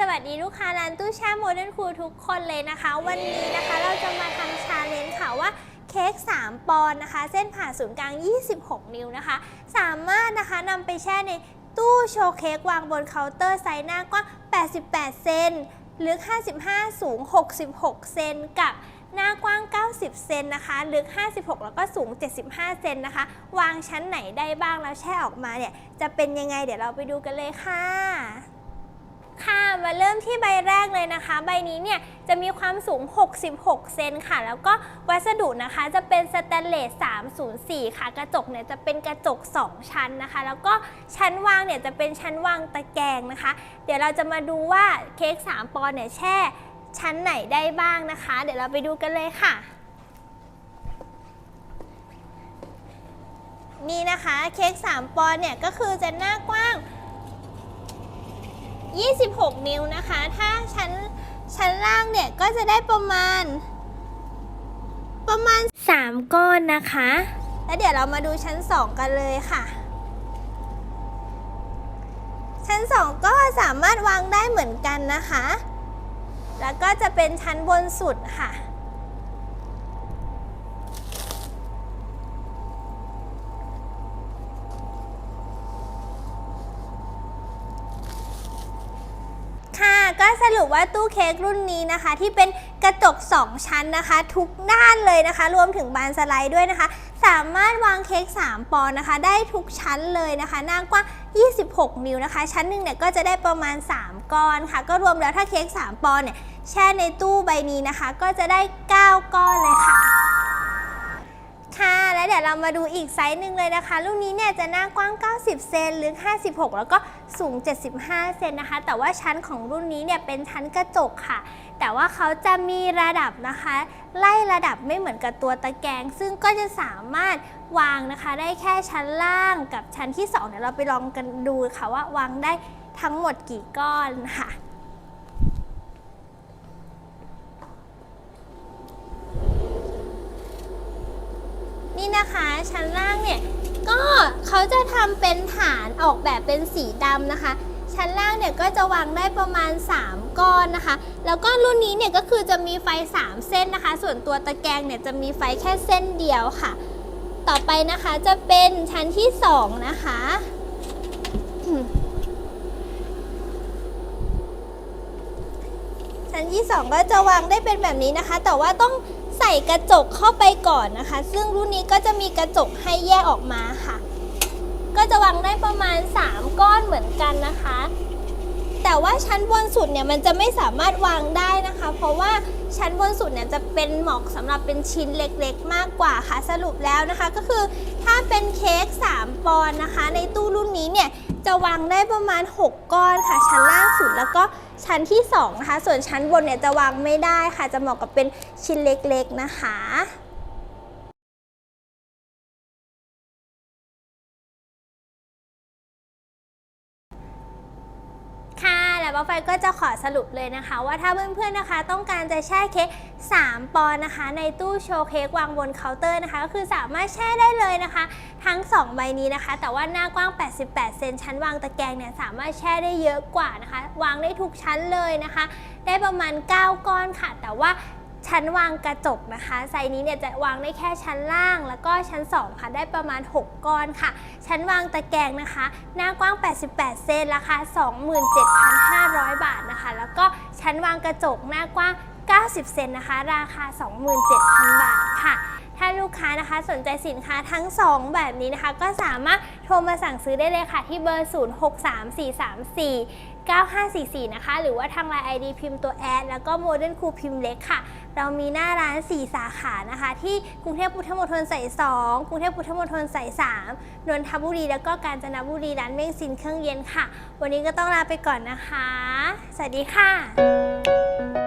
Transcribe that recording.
สวัสดีลูกค้าร้านตู้แช่โมเดิร์นครูทุกคนเลยนะคะ วันนี้นะคะเราจะมาทำชาเลนจ์ค่ะว่าเค้ก3 ปอนด์นะคะ เส้นผ่าศูนย์กลาง 26 นิ้วนะคะ สามารถนะคะนำไปแช่ในตู้โชว์เค้กวางบนเคาน์เตอร์ไซส์หน้ากว้าง88 เซนลึก 55 สูง 66 เซนกับหน้ากว้าง 90 เซนนะคะ ลึก 56 แล้วก็สูง 75 เซนนะคะ วางชั้นไหนได้บ้างแล้วแช่ออกมาเนี่ย จะเป็นยังไงเดี๋ยวเราไปดูกันเลยค่ะ ค่ะมาเริ่มที่ใบแรกเลยนะคะ ใบนี้เนี่ยจะมีความสูง 66 เซนค่ะ แล้วก็วัสดุนะคะจะเป็นสแตนเลส 304 ค่ะ กระจกเนี่ยจะเป็นกระจก 2 ชั้นนะคะ แล้วก็ชั้นวางเนี่ยจะเป็นชั้นวางตะแกรงนะคะ เดี๋ยวเราจะมาดูว่าเค้ก3ปอนด์เนี่ยแช่ ชั้นไหนได้บ้างนะคะ เดี๋ยวเราไปดูกันเลยค่ะ นี่นะคะเค้ก3ปอนด์เนี่ยก็คือจะหน้ากว้าง 26 นิ้วนะคะ ถ้าชั้นชั้นล่างเนี่ยก็จะได้ประมาณ ประมาณ 3 ก้อนนะคะ แล้วเดี๋ยวเรามาดูชั้น 2 กันเลยค่ะ ชั้น 2 ก็สามารถวางได้เหมือนกันนะคะ แล้วก็จะเป็นชั้นบนสุดค่ะ ก็สรุปว่าตู้เค้กรุ่นนี้นะคะ ที่เป็นกระจก 2 ชั้นนะคะ ทุกด้านเลยนะคะ รวมถึงบานสไลด์ด้วยนะคะ สามารถวางเค้ก3 ปอนนะคะ ได้ทุกชั้นเลยนะคะหน้ากว้าง 26 นิ้วนะคะ ชั้นหนึ่งเนี่ยก็จะได้ประมาณ 3 ก้อนค่ะ ก็รวมแล้วถ้าเค้ก3 ปอนเนี่ยแช่ในตู้ใบนี้นะคะ ก็จะได้ 9 ก้อนเลยค่ะค่ะแล้วเดี๋ยวเรามาดูอีกไซส์หนึ่งเลยนะคะลูกนี้เนี่ยจะหน้ากว้าง 90 เซนลึก 56 แล้วก็ สูง 75 เซนนะคะ แต่ว่าชั้นของรุ่นนี้เนี่ยเป็นชั้นกระจกค่ะ แต่ว่าเขาจะมีระดับนะคะ ไล่ระดับไม่เหมือนกับตัวตะแกรงซึ่งก็จะสามารถวางนะคะ ได้แค่ชั้นล่างกับชั้นที่2เดี๋ยวเราไปลองกันดูค่ะว่าวางได้ทั้งหมดกี่ก้อนค่ะนี่นะคะชั้นล่างเนี่ย จะทำเป็นฐานออกแบบเป็นสีดำนะคะ ชั้นล่างเนี่ยก็จะวางได้ประมาณ 3 ก้อนนะคะ แล้วก็รุ่นนี้เนี่ยก็คือจะมีไฟ 3 เส้นนะคะ ส่วนตัวตะแกรงเนี่ยจะมีไฟแค่เส้นเดียวค่ะ ต่อไปนะคะจะเป็นชั้นที่ 2 นะคะชั้นที่ 2 ก็จะวางได้เป็นแบบนี้นะคะ แต่ว่าต้องใส่กระจกเข้าไปก่อนนะคะ ซึ่งรุ่นนี้ก็จะมีกระจกให้แยกออกมาค่ะ จะวางได้ประมาณ 3 ก้อนเหมือนกันนะคะ แต่ว่าชั้นบนสุดเนี่ยมันจะไม่สามารถวางได้นะคะ เพราะว่าชั้นบนสุดเนี่ยจะเป็นเหมาะสำหรับเป็นชิ้นเล็กๆ มากกว่าค่ะ สรุปแล้วนะคะก็คือถ้าเป็นเค้ก3ปอนด์นะคะ ในตู้รุ่นนี้เนี่ยจะวางได้ประมาณ 6 ก้อนค่ะ ชั้นล่างสุดแล้วก็ชั้นที่2นะคะส่วนชั้นบนเนี่ยจะวางไม่ได้ค่ะ จะเหมาะกับเป็นชิ้นเล็กๆนะคะ แล้วป้าไฟก็จะขอสรุปเลยนะคะ ว่าถ้าเพื่อนๆนะคะ ต้องการจะแช่เค้ก3 ปอนนะคะ ในตู้โชว์เค้กวางบนเคาน์เตอร์นะคะก็คือสามารถแช่ได้เลยนะคะ ทั้ง 2 ใบนี้นะคะ แต่ว่าหน้ากว้าง 88 เซนชั้นวางตะแกรงเนี่ยสามารถแช่ได้เยอะกว่านะคะ วางได้ทุกชั้นเลยนะคะ ได้ประมาณ 9 ก้อนค่ะ แต่ว่า ชั้นวางกระจกนะคะ ไซส์นี้เนี่ยจะวางได้แค่ชั้นล่าง แล้วก็ชั้น 2 ค่ะ ได้ประมาณ 6 ก้อนค่ะ ชั้นวางตะแกรงนะคะ หน้ากว้าง 88 เซนราคา 27,500 บาทนะคะ แล้วก็ชั้นวางกระจกหน้ากว้าง 90 เซนนะคะ ราคา 27,000 บาทค่ะ ลูกค้านะคะ สนใจสินค้าทั้ง 2 แบบนี้นะคะ ก็สามารถโทรมาสั่งซื้อได้เลยค่ะ ที่เบอร์ 063434 9544 นะคะ หรือว่าทางไลน์ ID พิมพ์ตัวแอด แล้วก็โมเดิร์นคูพิมพ์เล็กค่ะ เรามีหน้าร้าน 4 สาขานะคะ ที่กรุงเทพพุทธมณฑลสาย 2 กรุงเทพพุทธมณฑลสาย 3 นนทบุรี แล้วก็กาญจนบุรี ร้านเม่งซินเครื่องเย็นค่ะ วันนี้ก็ต้องลาไปก่อนนะคะ สวัสดีค่ะ